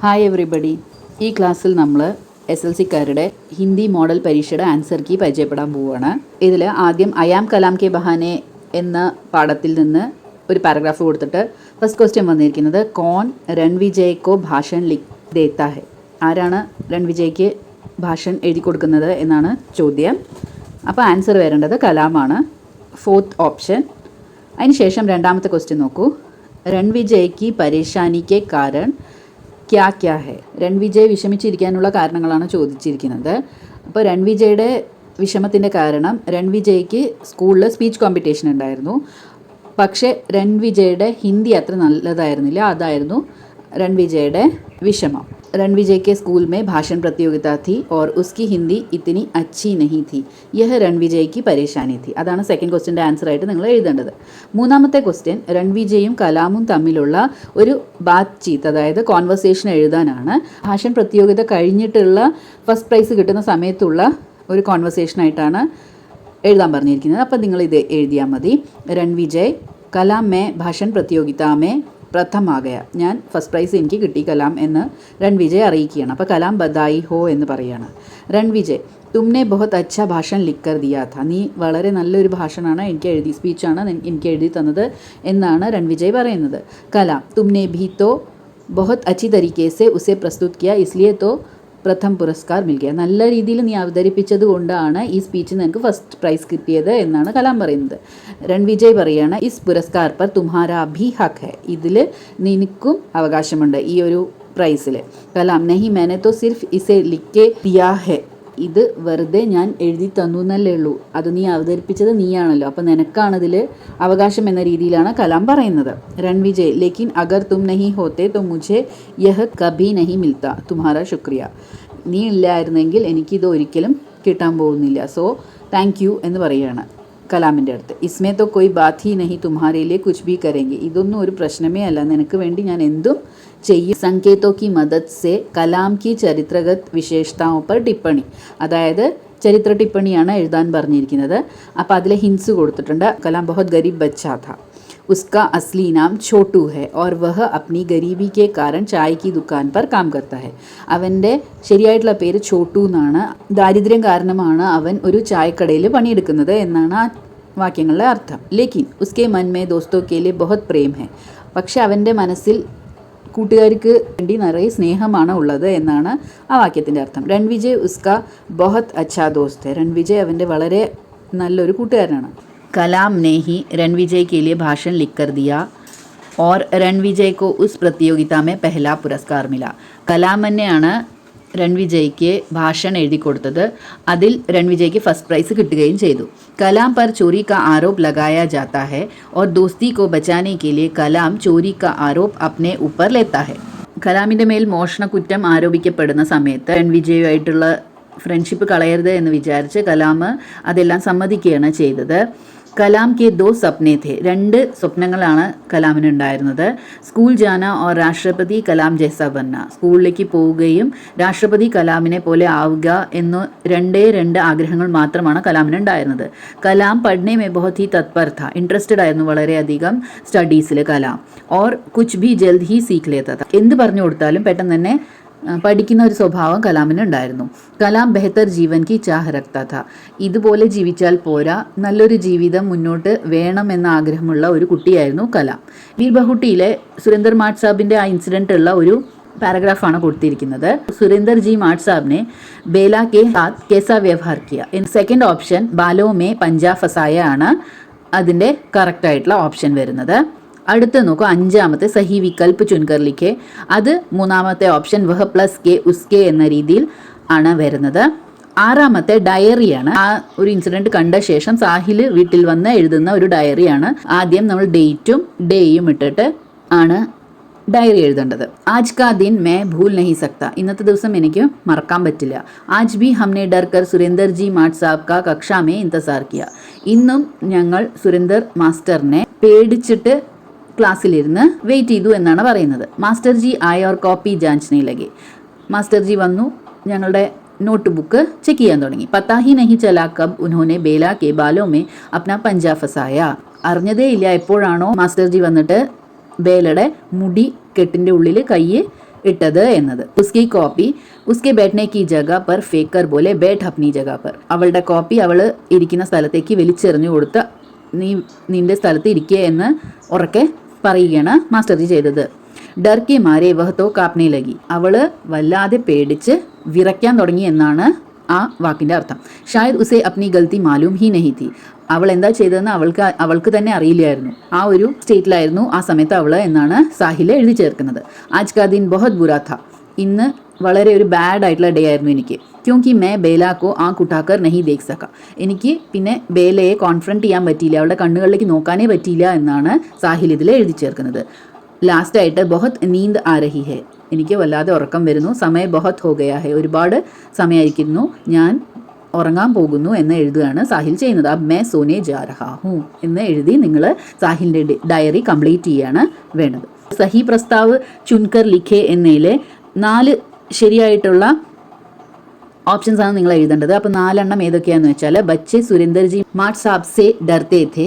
Hi everybody ഈ ക്ലാസ്സിൽ നമ്മൾ എസ് എൽ സിക്കാരുടെ ഹിന്ദി മോഡൽ പരീക്ഷയുടെ ആൻസർ കീ പരിചയപ്പെടാൻ പോവുകയാണ് ഇതിൽ ആദ്യം അയാം കലാം കെ ബഹാനെ എന്ന പാഠത്തിൽ നിന്ന് ഒരു പാരഗ്രാഫ് കൊടുത്തിട്ട് ഫസ്റ്റ് ക്വസ്റ്റ്യൻ വന്നിരിക്കുന്നത് കോൺ രൺവിജയ് കോ ഭാഷൺ ലിഖ് ദേത്താ ഹെ ആരാണ് രൺവിജയ്ക്ക് ഭാഷൻ എഴുതി കൊടുക്കുന്നത് എന്നാണ് ചോദ്യം. അപ്പോൾ ആൻസർ വരേണ്ടത് കലാമാണ്. ഫോർത്ത് ഓപ്ഷൻ അതിനുശേഷം രണ്ടാമത്തെ ക്വസ്റ്റ്യൻ നോക്കൂ. രൺവിജയ്ക്ക് പരേഷാനിക്ക് കാരൺ ക്യാ ക്യാ ഹെ. രൺവിജയ് വിഷമിച്ചിരിക്കാനുള്ള കാരണങ്ങളാണ് ചോദിച്ചിരിക്കുന്നത്. അപ്പോൾ രൺവിജയുടെ വിഷമത്തിന്റെ കാരണം രൺവിജയ്ക്ക് സ്കൂളിൽ സ്പീച്ച് കോമ്പറ്റീഷൻ ഉണ്ടായിരുന്നു. പക്ഷേ രൺവിജയുടെ ഹിന്ദി അത്ര നല്ലതായിരുന്നില്ല. അതായിരുന്നു രൺവിജയുടെ വിഷമം. रणविजय के स्कूल में भाषण प्रतियोगिता थी और उसकी हिंदी इतनी अच्छी नहीं थी। यह യഹ് की परेशानी थी। അതാണ് സെക്കൻഡ് ക്വസ്റ്റ്യന്റെ ആൻസറായിട്ട് നിങ്ങൾ എഴുതേണ്ടത്. മൂന്നാമത്തെ ക്വസ്റ്റ്യൻ രൺവിജയും കലാമും തമ്മിലുള്ള ഒരു ബാത്ചീത്ത് അതായത് കോൺവെർസേഷൻ എഴുതാനാണ് ഭാഷൻ പ്രതിയോगिता കഴിഞ്ഞിട്ടുള്ള ഫസ്റ്റ് പ്രൈസ് കിട്ടുന്ന സമയത്തുള്ള ഒരു കോൺവെർസേഷനായിട്ടാണ് എഴുതാൻ പറഞ്ഞിരിക്കുന്നത്. അപ്പോൾ നിങ്ങൾ ഇത് എഴുതിയാൽ മതി. രൺവിജയ് കലാം മേ ഭാഷൻ പ്രതിയോഗിതാ മേ പ്രഥമാകയ ഞാൻ ഫസ്റ്റ് പ്രൈസ് എനിക്ക് കിട്ടി കലാം എന്ന് രൺവിജയ് അറിയിക്കുകയാണ്. അപ്പോൾ കലാം ബദായി ഹോ എന്ന് പറയുകയാണ് രൺവിജയ് തുമ്നെ ബഹുത് അച്ഛ ഭാഷൺ ലിക്കർ ദിയാ നീ വളരെ നല്ലൊരു ഭാഷണാണ് എനിക്ക് എഴുതി സ്പീച്ചാണ് എനിക്ക് എഴുതി തന്നത് എന്നാണ് രൺവിജയ് പറയുന്നത്. കലാം തുമ്നെ ഭീ തോ ബഹുത് അച്ഛി തരീക്കെ ഉസെ പ്രസ്തുത് കിയ ഇസ്ലിയെ തോ പ്രഥം പുരസ്കാർ മിൽക്കുക നല്ല രീതിയിൽ നീ അവതരിപ്പിച്ചത് കൊണ്ടാണ് ഈ സ്പീച്ച് നിനക്ക് ഫസ്റ്റ് പ്രൈസ് കിട്ടിയത് എന്നാണ് കലാം പറയുന്നത്. രൺവിജയ് പറയാണ് ഇസ് പുരസ്കാർ പർ തുമ്ഹാരാ ഭി ഹക്ക് ഹെ. ഇതിൽ നിനക്കും അവകാശമുണ്ട് ഈ ഒരു പ്രൈസിൽ കലാം നഹി മേനെ തോ സിർഫ് ഇസെ ലിക്കെ ദിയാ ഹെ. ഇത് വെറുതെ ഞാൻ എഴുതി തന്നു എന്നല്ലേ ഉള്ളൂ. അത് നീ അവതരിപ്പിച്ചത് നീയാണല്ലോ. അപ്പം നിനക്കാണതിൽ അവകാശം എന്ന രീതിയിലാണ് കലാം പറയുന്നത്. രൺവിജയ് ലേക്കിൻ അഗർ തും നഹി ഹോത്തെ തോ മുझे യഹ് കഭി നഹി മിൽത്ത തുമാറ ശുക്രിയ. നീ ഇല്ലായിരുന്നെങ്കിൽ എനിക്കിത് ഒരിക്കലും കിട്ടാൻ പോകുന്നില്ല. സോ താങ്ക് യു എന്ന് പറയുകയാണ്. കലാമിന്റെ അടുത്ത്. ഇസ്മേത്തോ കൊയ് ബാത് ഹി നഹി തുമ്ഹാരയിലെ കുച്ച് ബി കരേങ്കി ഇതൊന്നും ഒരു പ്രശ്നമേ അല്ല. നിനക്ക് വേണ്ടി ഞാൻ എന്തും ചെയ്യും. സങ്കേതോ കി മദത് സെ കലാം കി ചരിത്രഗത് വിശേഷതാओं പർ ടിപ്പണി. അതായത് ചരിത്ര ടിപ്പണിയാണ് എഴുതാൻ പറഞ്ഞിരിക്കുന്നത്. അപ്പോൾ അതിൽ ഹിൻസ് കൊടുത്തിട്ടുണ്ട്. കലാം ബഹുത് ഗരീബ് ബച്ചാഥ उसका असली नाम छोटू है और वह अपनी गरीबी के कारण चाय की दुकान पर काम करता है അവൻ്റെ ശരിയായിട്ടുള്ള പേര് ചോട്ടു എന്നാണ് ദാരിദ്ര്യം കാരണമാണ് അവൻ ഒരു ചായക്കടയിൽ പണിയെടുക്കുന്നത് എന്നാണ് ആ വാക്യങ്ങളുടെ അർത്ഥം ലേക്കിൻ ഉസ്കെ മൻ മേ ദോസ്തോ കെ ലിയെ ബഹുത് പ്രേം ഹെ പക്ഷെ അവൻ്റെ മനസ്സിൽ കൂട്ടുകാർക്ക് വേണ്ടി നിറയെ സ്നേഹമാണ് ഉള്ളത് എന്നാണ് ആ വാക്യത്തിൻ്റെ അർത്ഥം രൺവിജയ് ഉസ്ക ബഹത് അച്ഛാ ദോസ്ത് രൺവിജയ് അവൻ്റെ വളരെ നല്ലൊരു കൂട്ടുകാരനാണ് कलाम ने ही रणविजय के लिए भाषण लिख कर दिया और रणविजय को उस प्रतियोगिता में पहला पुरस्कार मिला കലാം തന്നെയാണ് രൺവിജയ്ക്ക് ഭാഷൺ എഴുതി കൊടുത്തത് അതിൽ രൺവിജയ്ക്ക് ഫസ്റ്റ് പ്രൈസ് കിട്ടുകയും ചെയ്തു കലാം पर चोरी का आरोप लगाया जाता है और दोस्ती को बचाने के लिए कलाम चोरी का आरोप अपने ऊपर लेता है കലാമിൻ്റെ മേൽ മോഷണ കുറ്റം ആരോപിക്കപ്പെടുന്ന സമയത്ത് രൺവിജയുമായിട്ടുള്ള ഫ്രണ്ട്ഷിപ്പ് കളയരുത് എന്ന് വിചാരിച്ച് കലാം അതെല്ലാം സമ്മതിക്കുകയാണ് ചെയ്തത് കലാം ദോ സപ്നെ തേ രണ്ട് സ്വപ്നങ്ങളാണ് കലാമിനുണ്ടായിരുന്നത്. സ്കൂൾ ജാന ഓർ രാഷ്ട്രപതി കലാം ജയ്സ ബന്ന സ്കൂളിലേക്ക് പോവുകയും രാഷ്ട്രപതി കലാമിനെ പോലെ ആവുക എന്ന് രണ്ടേ രണ്ട് ആഗ്രഹങ്ങൾ മാത്രമാണ് കലാമിനുണ്ടായിരുന്നത്. കലാം പഠനെ മേ ബഹുത് ഹി തത്പർ ഇൻട്രസ്റ്റഡ് ആയിരുന്നു വളരെയധികം സ്റ്റഡീസിൽ കലാം. ഓർ കുച്ച് ബി ജൽദ് ഹി സീഖ് ലേത്ത എന്ത് പറഞ്ഞു കൊടുത്താലും പെട്ടെന്ന് തന്നെ പഠിക്കുന്ന ഒരു സ്വഭാവം കലാമിന് ഉണ്ടായിരുന്നു. കലാം ബെഹത്തർ ജീവൻ കി ചാഹ് രക്ത ഥ. ഇതുപോലെ ജീവിച്ചാൽ പോരാ. നല്ലൊരു ജീവിതം മുന്നോട്ട് വേണമെന്ന ആഗ്രഹമുള്ള ഒരു കുട്ടിയായിരുന്നു കലാം. വീർ ബഹുട്ടിയിലെ സുരേന്ദർ മാട്ട് സാബിന്റെ ആ ഇൻസിഡന്റ് ഉള്ള ഒരു പാരഗ്രാഫാണ് കൊടുത്തിരിക്കുന്നത്. സുരേന്ദർ ജി മാട്ട് സാബിനെ ബേല കെ ഹാത്ത് കേസ വ്യവഹാർ കിയ. സെക്കൻഡ് ഓപ്ഷൻ ബാലോ മേ പഞ്ചാ ഫസായ ആണ് അതിന്റെ കറക്റ്റായിട്ടുള്ള ഓപ്ഷൻ വരുന്നത്. അടുത്ത് നോക്കൂ അഞ്ചാമത്തെ സഹി വികൽപ്പ് ചുൻകർലിക്ക്. അത് മൂന്നാമത്തെ ഓപ്ഷൻ വഹ പ്ലസ് കെ ഉസ്കെ എന്ന രീതിയിൽ ആണ് വരുന്നത്. ആറാമത്തെ ഡയറിയാണ്. ആ ഒരു ഇൻസിഡന്റ് കണ്ട ശേഷം സാഹിൽ വീട്ടിൽ വന്ന് എഴുതുന്ന ഒരു ഡയറിയാണ്. ആദ്യം നമ്മൾ ഡേറ്റും ഡേയും ഇട്ടിട്ട് ആണ് ഡയറി എഴുതേണ്ടത്. ആജ് കാ ദിൻ മേ ഭൂൽ നഹി സക്ത. ഇന്നത്തെ ദിവസം എനിക്ക് മറക്കാൻ പറ്റില്ല. ആജ് ബി ഹംനെ ഡർക്കർ കർ സുരേന്ദർ ജി മാട്ട് സാബ് കാ കക്ഷാമേ ഇന്തസാർക്കിയ ഇന്തസാർ കിയ. ഇന്നും ഞങ്ങൾ സുരേന്ദർ മാസ്റ്ററിനെ പേടിച്ചിട്ട് ക്ലാസ്സിലിരുന്ന് വെയിറ്റ് ചെയ്തു എന്നാണ് പറയുന്നത്. മാസ്റ്റർ ജി ആയ ഓർ കോപ്പി ജാഞ്ചിനെ മാസ്റ്റർ ജി വന്നു ഞങ്ങളുടെ നോട്ട് ബുക്ക് ചെക്ക് ചെയ്യാൻ തുടങ്ങി. പത്താഹി നഹി ചലാ കബ് ഉൻഹോനെ ബേല കെ ബാലോമേ അപ്ന പഞ്ചാ ഫസായ. അറിഞ്ഞതേ ഇല്ല എപ്പോഴാണോ മാസ്റ്റർ ജി വന്നിട്ട് ബേലയുടെ മുടി കെട്ടിന്റെ ഉള്ളിൽ കൈ ഇട്ടത് എന്നത്. ഉസ്കി കോപ്പി ഉസ്കെ ബേട്ടനെ കി ജഗ പർ ഫേക്കർ പോലെ ബേട്ട് അപ്നി ജഗ പർ. അവളുടെ കോപ്പി അവൾ ഇരിക്കുന്ന സ്ഥലത്തേക്ക് വലിച്ചെറിഞ്ഞു കൊടുത്ത് നീ നിന്റെ സ്ഥലത്ത് ഇരിക്കുക എന്ന് ഉറക്കെ പറയുകയാണ് മാസ്റ്റർ ജി ചെയ്തത്. ഡർക്കി മാരെ വഹത്തോ കാപ്നെ ലഗി. അവൾ വല്ലാതെ പേടിച്ച് വിറയ്ക്കാൻ തുടങ്ങി എന്നാണ് ആ വാക്കിന്റെ അർത്ഥം. ഷായദ് ഉസേ അപ്നി ഗൽത്തി മാലൂം ഹി നഹി തി. അവൾ എന്താ ചെയ്തതെന്ന് അവൾക്ക് അവൾക്ക് തന്നെ അറിയില്ലായിരുന്നു. ആ ഒരു സ്റ്റേറ്റിലായിരുന്നു ആ സമയത്ത് അവൾ എന്നാണ് സാഹിൽ എഴുതി ചേർക്കുന്നത്. ആജ് കാ ദിൻ ബൊഹത് ബുറാ ഇന്ന് വളരെ ഒരു ബാഡ് ആയിട്ടുള്ള ഡേ ആയിരുന്നു എനിക്ക്. ക്യോങ്കി മേ ബേലാക്കോ ആ കുട്ടാക്കർ നഹി ദേഖ് സക്ക എനിക്ക് പിന്നെ ബേലയെ കോൺഫ്രണ്ട് ചെയ്യാൻ പറ്റിയില്ല അവളുടെ കണ്ണുകളിലേക്ക് നോക്കാനേ പറ്റിയില്ല എന്നാണ് സാഹിൽ ഇതിൽ എഴുതി ചേർക്കുന്നത്. ലാസ്റ്റ് ആയിട്ട് ബഹത് നീന്ത് ആരഹി രഹി ഹെ. എനിക്ക് വല്ലാതെ ഉറക്കം വരുന്നു. സമയം ബഹത് ഹോ ഗയാ ഹെ. ഒരുപാട് സമയമായിരിക്കുന്നു ഞാൻ ഉറങ്ങാൻ പോകുന്നു എന്ന് എഴുതുകയാണ് സാഹിൽ ചെയ്യുന്നത്. അബ് മേ സോനെ ജാർഹാഹു എന്ന് എഴുതി നിങ്ങൾ സാഹിലിന്റെ ഡയറി കംപ്ലീറ്റ് ചെയ്യാണ് വേണ്ടത്. സഹി പ്രസ്താവ് ചുൻകർ ലിഖെ എന്നതിലെ നാല് ശരിയായിട്ടുള്ള ഓപ്ഷൻസ് ആണ് നിങ്ങൾ എഴുതേണ്ടത്. അപ്പോൾ നാലെണ്ണം ഏതൊക്കെയാണെന്ന് വെച്ചാൽ ബച്ചെ സുരേന്ദർജി മാട്ട് സാബ് സെ ഡർത്തേ थे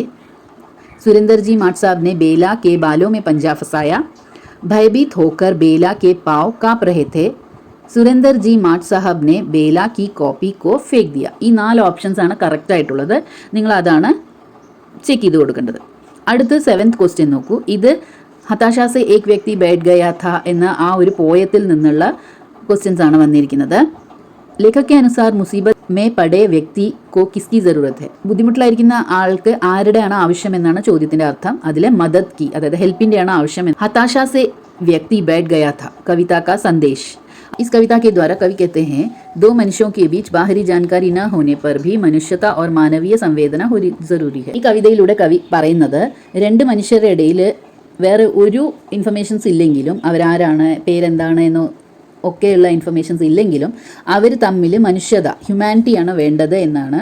സുരേന്ദർജി മാട്ട് സാബ് ബേല കെ ബാലോ മെ പഞ്ചാഫസായ. ഫസായ भयभीत ബേല കെ പാവ് पाव कांप रहे थे മാട്ട് സാഹബ്നെ ബേല കി കോപ്പി കോ ഫേക്ക് ദിയ. ഈ നാല് ഓപ്ഷൻസ് ആണ് കറക്റ്റ് ആയിട്ടുള്ളത്. നിങ്ങൾ അതാണ് ചെക്ക് ചെയ്ത് കൊടുക്കേണ്ടത്. അടുത്ത് സെവൻത് ക്വസ്റ്റ്യൻ നോക്കൂ. ഇത് ഹതാശാസെ ഏക് വ്യക്തി ബേഡ് ഗയാഥ എന്ന ആ ഒരു പോയത്തിൽ നിന്നുള്ള ക്വസ്റ്റ്യൻസ് ആണ് വന്നിരിക്കുന്നത് ലേഖക് के अनुसार मुसीबत में पड़े വ്യക്തി കോ കിസ്കി ജറൂരത്ത് ഹെ ബുദ്ധിമുട്ടിലായിരിക്കുന്ന ആൾക്ക് ആരുടെയാണ് ആവശ്യം എന്നാണ് ചോദ്യത്തിന്റെ അർത്ഥം അതിലെ മദത് കി അതായത് ഹെൽപ്പിന്റെയാണ് ആവശ്യം എന്ന്. हताशा से व्यक्ति बैठ गया था कविता का संदेश इस कविता के द्वारा कवि कहते हैं दो मनुष्यों के बीच बाहरी जानकारी न होने पर भी मनुष्यता और മാനവീയ സംവേദന ഒരു ജറൂരി ഹെ ഈ കവിതയിലൂടെ കവി പറയുന്നത് രണ്ട് മനുഷ്യരുടെ ഇടയിൽ വേറെ ഒരു ഇൻഫർമേഷൻസ് ഇല്ലെങ്കിലും അവരാരാണ് പേരെന്താണ് എന്ന് ഒക്കെയുള്ള ഇൻഫർമേഷൻസ് ഇല്ലെങ്കിലും അവർ തമ്മിൽ മനുഷ്യത ഹ്യൂമാനിറ്റിയാണ് വേണ്ടത് എന്നാണ്.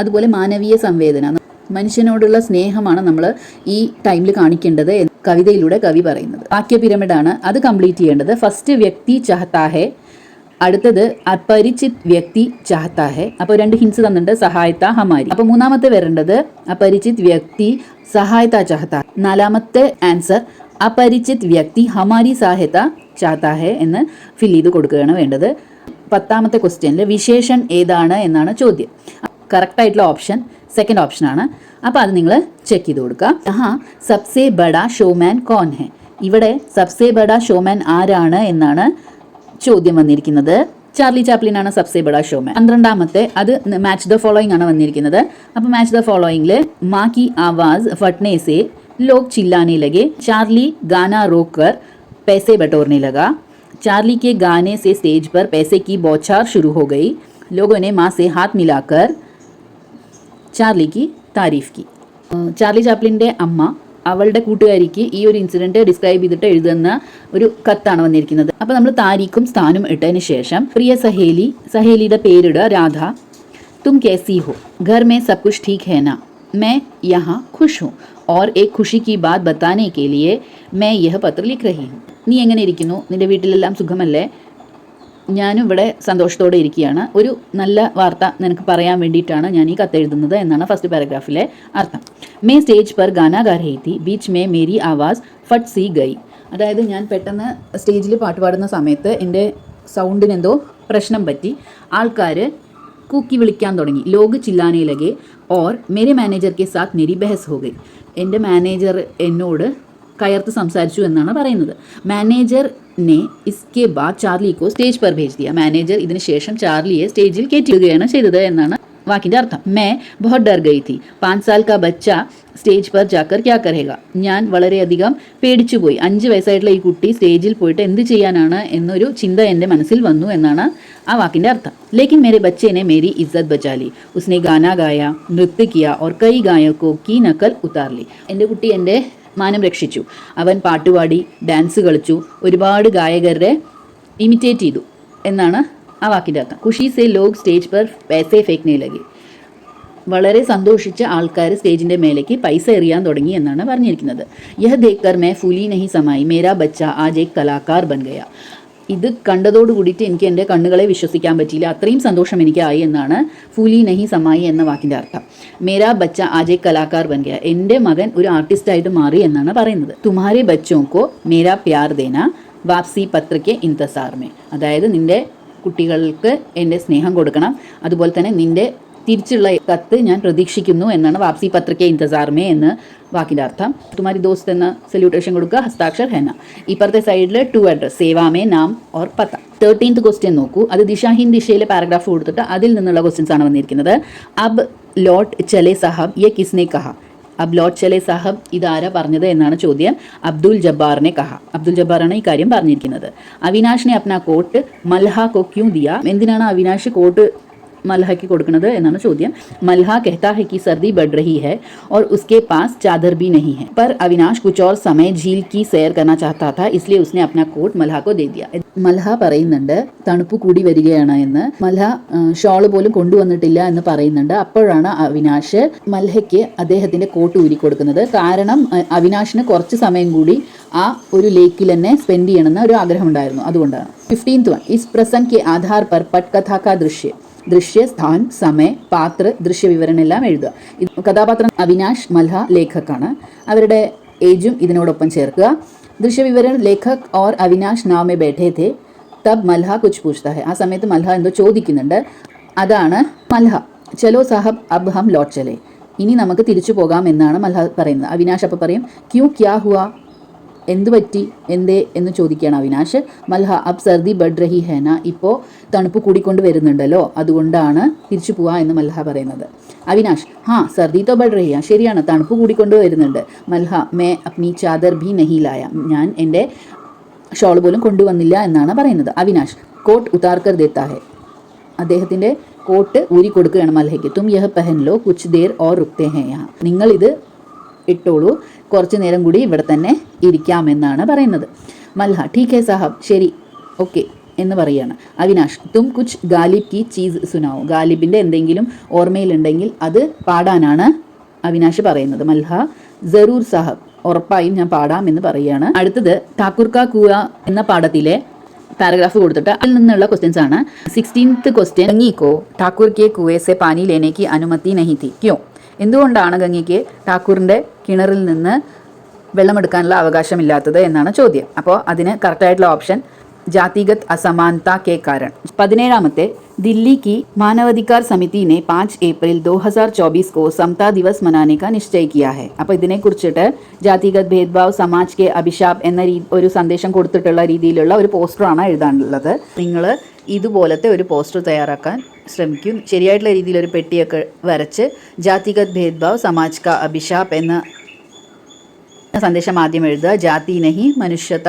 അതുപോലെ മാനവീയ സംവേദന മനുഷ്യനോടുള്ള സ്നേഹമാണ് നമ്മൾ ഈ ടൈമിൽ കാണിക്കേണ്ടത് കവിതയിലൂടെ കവി പറയുന്നത്. വാക്യ പിരമിഡാണ് അത് കംപ്ലീറ്റ് ചെയ്യേണ്ടത്. ഫസ്റ്റ് വ്യക്തി ചഹത്താഹെ അടുത്തത് അപരിചിത് വ്യക്തി ചാഹത്താ ഹെ അപ്പോൾ രണ്ട് ഹിൻസ് തന്നിട്ടുണ്ട് സഹായത്ത ഹമാരി. അപ്പോൾ മൂന്നാമത്തെ വരേണ്ടത് അപരിചിത് വ്യക്തി സഹായത്ത ചാഹത്ത നാലാമത്തെ ആൻസർ അപരിചിത് വ്യക്തി ഹമാരി സഹായത ചാത്താ ഹെ എന്ന് ഫിൽ ചെയ്ത് കൊടുക്കുകയാണ് വേണ്ടത്. പത്താമത്തെ ക്വസ്റ്റ്യനിൽ വിശേഷൻ ഏതാണ് എന്നാണ് ചോദ്യം. കറക്റ്റായിട്ടുള്ള ഓപ്ഷൻ സെക്കൻഡ് ഓപ്ഷനാണ് അപ്പോൾ അത് നിങ്ങൾ ചെക്ക് ചെയ്ത് കൊടുക്കുക. ഹാ സബ്സേ ബഡ ഷോമാൻ കോൺ ഹെ. ഇവിടെ സബ്സേ ബഡ ഷോമാൻ ആരാണ് എന്നാണ് ചോദ്യം വന്നിരിക്കുന്നത്. ചാർലി ചാപ്ലിൻ ആണ് സബ്സെ ബഡ ഷോമാൻ. പന്ത്രണ്ടാമത്തെ അത് മാച്ച് ദ ഫോളോയിങ് ആണ് വന്നിരിക്കുന്നത്. അപ്പോൾ മാച്ച് ദ ഫോളോയിങ്ങിൽ മാക്കി ആവാസ് ഫട്നേസെ ലോക് ചില്ലാനെ ലഗെ ചാർലി ഗാന റോക്കർ पैसे बटोरने लगा चार्ली के गाने से स्टेज पर पैसे की बौछार शुरू हो गई लोगों ने माँ से हाथ मिलाकर ചാർലിക്ക് താരീഫ് കി ഏഹ് ചാർലി ചാപ്ലിൻ്റെ അമ്മ അവളുടെ കൂട്ടുകാരിക്ക് ഈ ഒരു ഇൻസിഡൻറ്റ് ഡിസ്ക്രൈബ് ചെയ്തിട്ട് എഴുതുന്ന ഒരു കത്താണ് വന്നിരിക്കുന്നത് അപ്പോൾ നമ്മൾ താരീഖും സ്ഥാനും ഇട്ടതിന് ശേഷം പ്രിയ സഹേലി സഹേലിയുടെ പേരിടുക രാധ तुम कैसी हो घर में सब कुछ ठीक है ना मैं यहाँ खुश हूँ और एक खुशी की बात बताने के लिए मैं यह पत्र लिख रही हूँ നീ എങ്ങനെ ഇരിക്കുന്നു? നിന്റെ വീട്ടിലെല്ലാം സുഖമല്ലേ? ഞാനും ഇവിടെ സന്തോഷത്തോടെ ഇരിക്കുകയാണ്. ഒരു നല്ല വാർത്ത നിനക്ക് പറയാൻ വേണ്ടിയിട്ടാണ് ഞാൻ ഈ കത്തെഴുതുന്നത് എന്നാണ് ഫസ്റ്റ് പാരഗ്രാഫിലെ അർത്ഥം. മേ സ്റ്റേജ് പെർ ഗാന ഗാർഹേത്തി ബീച്ച് മേ മേരി ആവാസ് ഫട്ട് സി ഗൈ അതായത് ഞാൻ പെട്ടെന്ന് സ്റ്റേജിൽ പാട്ട് പാടുന്ന സമയത്ത് എന്റെ സൗണ്ടിനെന്തോ പ്രശ്നം പറ്റി. ആൾക്കാർ കൂക്കി വിളിക്കാൻ തുടങ്ങി. ലോഗ് ചില്ലാനയിലകെ ഓർ മേരി മാനേജർക്ക് സാത്ത് മേരി ബഹസ് ഹോ ഗൈ എന്റെ മാനേജർ എന്നോട് കയർത്ത് സംസാരിച്ചു എന്നാണ് പറയുന്നത്. മാനേജർ െ ഇസ്കെ ബാ ചാർലി കോ സ്റ്റേജ് പർ ഭേജ് ദിയ മാനേജർ ഇതിനുശേഷം ചാർലിയെ സ്റ്റേജിൽ കയറ്റിടുകയാണ് ചെയ്തത് എന്നാണ് വാക്കിന്റെ അർത്ഥം. മേ ബഹുത് ഡർ ഗൈ തി പാഞ്ച് സാൽ കാ ബച്ച സ്റ്റേജ് പർ ജാക്കർ ക്യാ കരേക ഞാൻ വളരെയധികം പേടിച്ചുപോയി അഞ്ച് വയസ്സായിട്ടുള്ള ഈ കുട്ടി സ്റ്റേജിൽ പോയിട്ട് എന്ത് ചെയ്യാനാണ് എന്നൊരു ചിന്ത എന്റെ മനസ്സിൽ വന്നു എന്നാണ് ആ വാക്കിന്റെ അർത്ഥം. ലേക്കിൻ മേരെ ബച്ചേനെ മേരി ഇസ്സത് ബച്ചാലി ഉസ്നെ ഗാന ഗായ നൃത്തിക്കിയ കിയ ഓർ കൈ ഗായക്കോ കി നക്കൽ ഉത്താർലി എന്റെ കുട്ടി എന്റെ മാനം രക്ഷിച്ചു. അവൻ പാട്ടുപാടി ഡാൻസ് കളിച്ചു ഒരുപാട് ഗായകരെ ഇമിറ്റേറ്റ് ചെയ്തു എന്നാണ് ആ വാക്കിന്റെ അർത്ഥം. ഖുഷി സെ ലോക് സ്റ്റേജ് പർ പൈസെ ഫേക്നെ ലഗി. വളരെ സന്തോഷിച്ച ആൾക്കാർ സ്റ്റേജിന്റെ മേലേക്ക് പൈസ എറിയാൻ തുടങ്ങി എന്നാണ് പറഞ്ഞിരിക്കുന്നത്. യഹ് ദേക്കർ മേ ഫുലി നഹി സമായി മേരാ ബച്ച ആജ് ഏക് കലാകാർ ബൻ ഗയ. ഇത് കണ്ടതോട് കൂടിയിട്ട് എനിക്ക് എന്റെ കണ്ണുകളെ വിശ്വസിക്കാൻ പറ്റിയില്ല. അത്രയും സന്തോഷം എനിക്കായി എന്നാണ് ഫൂലി നഹി സമായി എന്ന വാക്കിന്റെ അർത്ഥം. മേരാ ബച്ച ആജയ് കലാകാർ ബൻ ഗയ എന്റെ മകൻ ഒരു ആർട്ടിസ്റ്റായിട്ട് മാറി എന്നാണ് പറയുന്നത്. തുമാരെ ബച്ചോക്കോ മേരാ പ്യാർ ദേന വാപ്സി പത്രയ്ക്ക് ഇന്തസാർമേ അതായത് നിന്റെ കുട്ടികൾക്ക് എന്റെ സ്നേഹം കൊടുക്കണം. അതുപോലെ തന്നെ നിന്റെ തിരിച്ചുള്ള കത്ത് ഞാൻ പ്രതീക്ഷിക്കുന്നു എന്നാണ് വാപ്സി പത്രയ്ക്ക് ഇന്തസാർമേ എന്ന് വാക്കിന്റെ അർത്ഥം. തുമാരി ദോസ്ത് എന്ന സല്യൂട്ടേഷൻ കൊടുക്കുക. ഹസ്താക്ഷർ ഹെന ഇപ്പുറത്തെ സൈഡിൽ ടു അഡ്രസ് സേവാമേ നാം ഓർ പത്ത. തേർട്ടീൻത്ത് ക്വസ്റ്റ്യൻ നോക്കൂ. അത് ദിശാഹീൻ ദിശയിലെ പാരഗ്രാഫ് കൊടുത്തിട്ട് അതിൽ നിന്നുള്ള ക്വസ്റ്റ്യൻസ് ആണ് വന്നിരിക്കുന്നത്. അബ് ലോട്ട് ചലെ സാഹബ് യെ കിസ്നെ കഹ. അബ് ലോട്ട് ചലെ സാഹബ് ഇതാരാ പറഞ്ഞത് എന്നാണ് ചോദ്യം. അബ്ദുൽ ജബ്ബാറിനെ കഹ. അബ്ദുൽ ജബ്ബാറാണ് ഈ കാര്യം പറഞ്ഞിരിക്കുന്നത്. അവിനാഷിനെ അപ്ന കോട്ട് മൽഹ കൊക്യൂ ദിയ. എന്തിനാണ് അവിനാഷ് കോട്ട് मल्हा കൊടുക്കുന്നത് എന്നാണ് ചോദ്യം मल्हा कहता है कि सर्दी बढ़ रही है और उसके पास चादर भी नहीं है पर अविनाश कुछ और समय झील की सैर करना चाहता था इसलिए उसने अपना कोट मल्हा को दे दिया മൽഹ പറയുന്നുണ്ട് തണുപ്പ് കൂടി വരികയാണ് എന്ന് മൽഹ ഷോള് പോലും കൊണ്ടുവന്നിട്ടില്ല എന്ന് പറയുന്നുണ്ട് അപ്പോഴാണ് അവിനാഷ് മൽഹയ്ക്ക് അദ്ദേഹത്തിന്റെ കോട്ട് ഊരി കൊടുക്കുന്നത് കാരണം അഹ് അവിനാഷിന് കുറച്ച് സമയം കൂടി ആ ഒരു ലേക്കിൽ തന്നെ സ്പെൻഡ് ചെയ്യണമെന്ന് ഒരു ആഗ്രഹം ഉണ്ടായിരുന്നു അതുകൊണ്ടാണ് ഫിഫ്റ്റീൻത്ത് വൺ ഇസ് പ്രസംഗ് കെ ആധാർ പർ പട്കഥാ കാ ദൃശ്യ ദൃശ്യ സ്ഥാൻ സമയ പാത്ര ദൃശ്യവിവരണം എല്ലാം എഴുതുക കഥാപാത്രം അവിനാഷ് മൽഹ ലേഖക്കാണ്. അവരുടെ ഏജും ഇതിനോടൊപ്പം ചേർക്കുക. ദൃശ്യവിവരണം ലേഖക് ഓർ അവിനാഷ് നാമെ ബേഠേ തേ തബ് മൽഹ കുച്ച് പൂച്ച്ത ഹെ ആ സമയത്ത് മൽഹ എന്തോ ചോദിക്കുന്നുണ്ട്. അതാണ് മൽഹ. ചലോ സാഹബ് അബ് ഹം ലോട്ട് ചലേ. ഇനി നമുക്ക് തിരിച്ചു പോകാം എന്നാണ് മൽഹ പറയുന്നത്. അവിനാഷ് അപ്പം പറയും ക്യൂ ക്യാ ഹുവാ? എന്തു പറ്റി? എന്തേ? എന്ന് ചോദിക്കുകയാണ് അവിനാശ്. മൽഹ അബ് സർദി ബഡ് റഹി ഹേന. ഇപ്പോൾ തണുപ്പ് കൂടിക്കൊണ്ട് വരുന്നുണ്ടല്ലോ. അതുകൊണ്ടാണ് തിരിച്ചു പോവാ എന്ന് മൽഹ പറയുന്നത്. അവിനാഷ് ഹാ സർദി തോ ബഡ് റഹിയ ശരിയാണ്. തണുപ്പ് കൂടിക്കൊണ്ട് വരുന്നുണ്ട്. മൽഹ മേ അപ്നി ചാദർ ഭി നഹിലായ ഞാൻ എന്റെ ഷോൾ പോലും കൊണ്ടുവന്നില്ല എന്നാണ് പറയുന്നത്. അവിനാഷ് കോട്ട് ഉതാർക്കർ ദേത്താ ഹെ. അദ്ദേഹത്തിന്റെ കോട്ട് ഊരി കൊടുക്കുകയാണ് മൽഹയ്ക്ക്. തും യഹ് പെഹൻ ലോ കുച്ച് ദേർ ഓർ റുക്തേ നിങ്ങളിത് ഇട്ടോളൂ. കുറച്ച് നേരം കൂടി ഇവിടെ തന്നെ ഇരിക്കാമെന്നാണ് പറയുന്നത്. മൽഹ ടി കെ സാഹബ് ശരി. ഓക്കെ എന്ന് പറയാണ്. അവിനാഷ് തും കുച്ച് ഗാലിബ് കി ചീസ് സുനാവോ. ഗാലിബിന്റെ എന്തെങ്കിലും ഓർമ്മയിലുണ്ടെങ്കിൽ അത് പാടാനാണ് അവിനാഷ് പറയുന്നത്. മൽഹ ജറൂർ സാഹബ് ഉറപ്പായും ഞാൻ പാടാം എന്ന് പറയുകയാണ് അടുത്തത് ഠാക്കൂർ കൂവ എന്ന പാഠത്തിലെ പാരഗ്രാഫ് കൊടുത്തിട്ട് അതിൽ നിന്നുള്ള ക്വസ്റ്റ്യൻസ് ആണ്. സിക്സ്റ്റീൻത്ത് ക്വസ്റ്റ്യൻ ഗംഗിക്കോ ഠാക്കൂർ കെ കുവേ പാനി ലേനയ്ക്ക് അനുമതി നഹി ക്യോ? എന്തുകൊണ്ടാണ് ഗംഗിക്ക് ഠാക്കൂറിന്റെ കിണറിൽ നിന്ന് വെള്ളമെടുക്കാനുള്ള അവകാശമില്ലാത്തത് എന്നാണ് ചോദ്യം അപ്പോൾ അതിന് കറക്റ്റായിട്ടുള്ള ഓപ്ഷൻ जातिगत असमानता के कारण പതിനേഴാമത്തെ दिल्ली की मानवाधिकार समिति ने 5 अप्रैल 2024 को समता दिवस मनाने का निश्चय किया है അപ്പോൾ ഇതിനെ കുറിച്ചിട്ട് ജാതിഗത് ഭേദ്ഭാവ് സമാജ് കെ അഭിശാപ് എന്ന രീ ഒരു സന്ദേശം കൊടുത്തിട്ടുള്ള രീതിയിലുള്ള ഒരു പോസ്റ്ററാണ് എഴുതാനുള്ളത് നിങ്ങൾ ഇതുപോലത്തെ ഒരു പോസ്റ്റർ തയ്യാറാക്കാൻ ശ്രമിക്കും. ശരിയായിട്ടുള്ള രീതിയിൽ ഒരു പെട്ടിയൊക്കെ വരച്ച് ജാതിഗത് ഭേദ്ഭാവ് സമാജ് കാ അഭിഷാപ് എന്ന സന്ദേശം ആദ്യം എഴുതുക. ജാതി നഹി മനുഷ്യത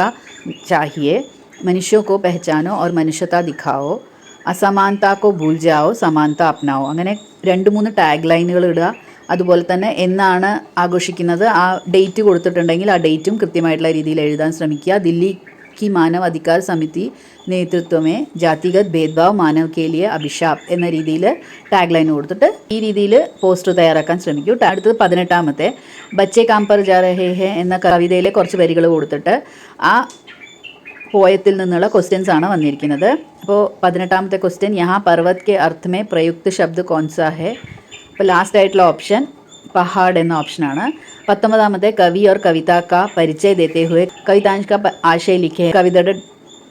ചാഹിയെ മനുഷ്യോ കോ പെഹച്ചാനോ ഓർ മനുഷ്യത ദിഖാവോ അസമാനത കോ ഭൂൽ ജാവോ സമാനത അപ്നാവോ. അങ്ങനെ രണ്ട് മൂന്ന് ടാഗ് ലൈനുകൾ ഇടുക. അതുപോലെ തന്നെ എന്നാണ് ആഘോഷിക്കുന്നത്? ആ ഡേറ്റ് കൊടുത്തിട്ടുണ്ടെങ്കിൽ ആ ഡേറ്റും കൃത്യമായിട്ടുള്ള രീതിയിൽ എഴുതാൻ ശ്രമിക്കുക. ദില്ലി की മാനവ അധികാര സമിതി നേതൃത്വമേ ജാതിഗത് ഭേദ്ഭാവ് മാനവ് കേലിയ അഭിഷാപ് എന്ന രീതിയിൽ ടാഗ് ലൈൻ കൊടുത്തിട്ട് ഈ രീതിയിൽ പോസ്റ്റർ തയ്യാറാക്കാൻ ശ്രമിക്കൂ. അടുത്തത് പതിനെട്ടാമത്തെ. ബച്ചെ കാമ്പർ ജാ രഹേ ഹെ എന്ന കവിതയിലെ കുറച്ച് വരികൾ കൊടുത്തിട്ട് ആ പോയത്തിൽ നിന്നുള്ള ക്വസ്റ്റ്യൻസ് ആണ് വന്നിരിക്കുന്നത്. അപ്പോൾ പതിനെട്ടാമത്തെ ക്വസ്റ്റ്യൻ യഹാ പർവത് കെ അർത്ഥമേ പ്രയുക്ത ശബ്ദ കോൺസാ ഹെ? അപ്പോൾ ലാസ്റ്റ് ആയിട്ടുള്ള ഓപ്ഷൻ പഹാഡ് എന്ന ഓപ്ഷനാണ് പത്തൊമ്പതാമത്തെ കവി और कविता का परिचय देते हुए कवितांश का प- आशय लिखे കവിതയുടെ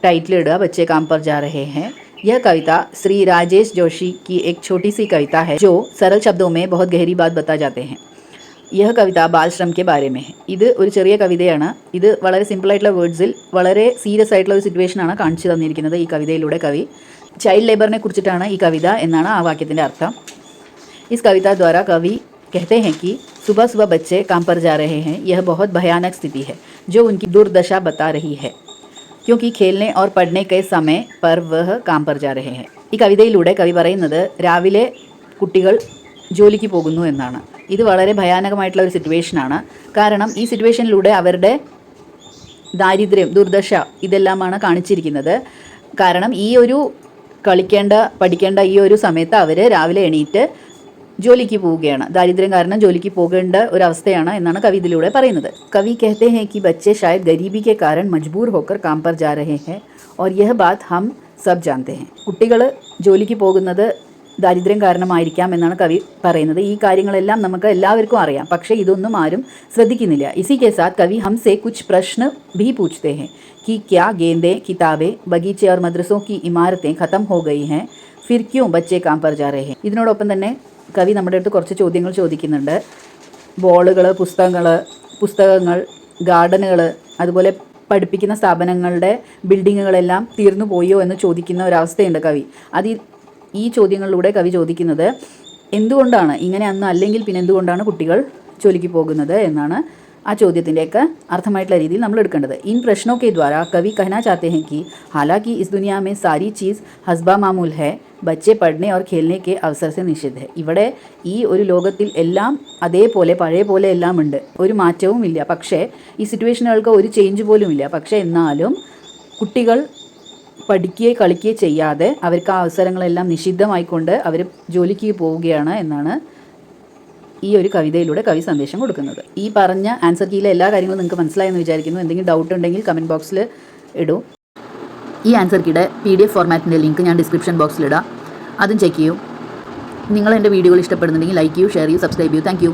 टाइटल इड़ा बच्चे काम पर जा रहे हैं यह कविता श्री राजेश जोशी की एक छोटी सी कविता है जो सरल शब्दों में बहुत गहरी बात बता जाते हैं യഹ കവിത ബാൽശ്രം കെ ബാരെ മേ ഹെ. ഇത് ഒരു ചെറിയ കവിതയാണ് ഇത് വളരെ സിമ്പിൾ ആയിട്ടുള്ള വേർഡ്സിൽ വളരെ സീരിയസ് ആയിട്ടുള്ള ഒരു സിറ്റുവേഷനാണ് കാണിച്ചു തന്നിരിക്കുന്നത് ഈ കവിതയിലൂടെ കവി ചൈൽഡ് ലേബറിനെ കുറിച്ചിട്ടാണ് ഈ കവിത എന്നാണ് ആ വാക്യത്തിൻ്റെ അർത്ഥം इस कविता द्वारा कवि कहते हैं कि सुबह सुबह बच्चे काम पर जा रहे हैं यह बहुत भयानक स्थिति है जो उनकी दुर्दशा बता रही है क्योंकि खेलने और पढ़ने के समय पर वह काम पर जा रहे हैं ഈ കവിതയിലൂടെ കവി പറയുന്നത് രാവിലെ കുട്ടികൾ ജോലിക്ക് പോകുന്നു എന്നാണ് ഇത് വളരെ ഭയാനകമായിട്ടുള്ള ഒരു സിറ്റുവേഷനാണ് കാരണം ഈ സിറ്റുവേഷനിലൂടെ അവരുടെ ദാരിദ്ര്യം ദുർദശ ഇതെല്ലാമാണ് കാണിച്ചിരിക്കുന്നത് കാരണം ഈ ഒരു കളിക്കേണ്ട പഠിക്കേണ്ട ഈ ഒരു സമയത്ത് അവർ രാവിലെ എണീറ്റ് ജോലിക്ക് പോവുകയാണ് ദാരിദ്ര്യം കാരണം ജോലിക്ക് പോകേണ്ട ഒരു അവസ്ഥയാണ് എന്നാണ് കവി ഇതിലൂടെ പറയുന്നത് കവി कहते हैं कि बच्चे शायद गरीबी के कारण मजबूर होकर काम पर जा रहे हैं और यह बात हम सब जानते हैं കുട്ടികൾ ജോലിക്ക് പോകുന്നത് ദാരിദ്ര്യം കാരണമായിരിക്കാം എന്നാണ് കവി പറയുന്നത് ഈ കാര്യങ്ങളെല്ലാം നമുക്ക് എല്ലാവർക്കും അറിയാം പക്ഷേ ഇതൊന്നും ആരും ശ്രദ്ധിക്കുന്നില്ല ഇസി കെ സാത്ത് കവി ഹംസെ കുച്ച് പ്രശ്ന भी पूछते हैं कि क्या गेंदें किताबें बगीचे और मदरसों की इमारतें ख़त्म हो गई हैं फिर क्यों बच्चे काम पर जा रहे हैं ഇതിനോടൊപ്പം തന്നെ കവി നമ്മുടെ അടുത്ത് കുറച്ച് ചോദ്യങ്ങൾ ചോദിക്കുന്നുണ്ട്. ബോളുകൾ പുസ്തകങ്ങൾ പുസ്തകങ്ങൾ ഗാർഡനുകൾ അതുപോലെ പഠിപ്പിക്കുന്ന സ്ഥാപനങ്ങളുടെ ബിൽഡിങ്ങുകളെല്ലാം തീർന്നു പോയോ എന്ന് ചോദിക്കുന്ന ഒരവസ്ഥയുണ്ട് കവി. അത് ഈ- ചോദ്യങ്ങളിലൂടെ കവി ചോദിക്കുന്നത് എന്തുകൊണ്ടാണ് ഇങ്ങനെ അന്ന് അല്ലെങ്കിൽ പിന്നെ എന്തുകൊണ്ടാണ് കുട്ടികൾ ജോലിക്ക് പോകുന്നത് എന്നാണ് ആ ചോദ്യത്തിന്റെയൊക്കെ അർത്ഥമായിട്ടുള്ള രീതിയിൽ നമ്മൾ എടുക്കേണ്ടത്. ഇൻ പ്രശ്നോ കെ ദ്വാര കവി കഹന ചാത്തെ ഹെ ഹാലാക്കി ഇസ് ദുനിയാമേ സാരി ചീസ് ഹസ്ബ മാമൂൽ ഹെ ബച്ചെ പഠനെ ഓർ ഖേലിനെ കെ അവസർ ഇവിടെ ഈ ഒരു ലോകത്തിൽ എല്ലാം അതേപോലെ പഴയ പോലെ എല്ലാം ഉണ്ട്. ഒരു മാറ്റവും ഇല്ല. പക്ഷേ ഈ സിറ്റുവേഷനുകൾക്ക് ഒരു ചേഞ്ച് പോലും ഇല്ല. പക്ഷേ എന്നാലും കുട്ടികൾ പഠിക്കുകയോ കളിക്കുകയോ ചെയ്യാതെ അവർക്ക് ആ അവസരങ്ങളെല്ലാം നിഷിദ്ധമായിക്കൊണ്ട് അവർ ജോലിക്ക് പോവുകയാണ് എന്നാണ് ഈ ഒരു കവിതയിലൂടെ കവി സന്ദേശം കൊടുക്കുന്നത്. ഈ പറഞ്ഞ ആൻസർ കീയിലെ എല്ലാ കാര്യങ്ങളും നിങ്ങൾക്ക് മനസ്സിലായെന്ന് വിചാരിക്കുന്നു. എന്തെങ്കിലും ഡൗട്ട് ഉണ്ടെങ്കിൽ കമന്റ് ബോക്സിൽ ഇടൂ. ഈ ആൻസർ കീയുടെ പി ഡി എഫ് ഫോർമാറ്റിന്റെ ലിങ്ക് ഞാൻ ഡിസ്ക്രിപ്ഷൻ ബോക്സിൽ ബോക്സിലിടാം അതും ചെക്ക് ചെയ്യൂ. നിങ്ങൾ എന്റെ വീഡിയോകൾ ഇഷ്ടപ്പെടുന്നുണ്ടെങ്കിൽ ലൈക്ക് ചെയ്യൂ ഷെയർ ചെയ്യൂ സബ്സ്ക്രൈബ് ചെയ്യൂ. താങ്ക്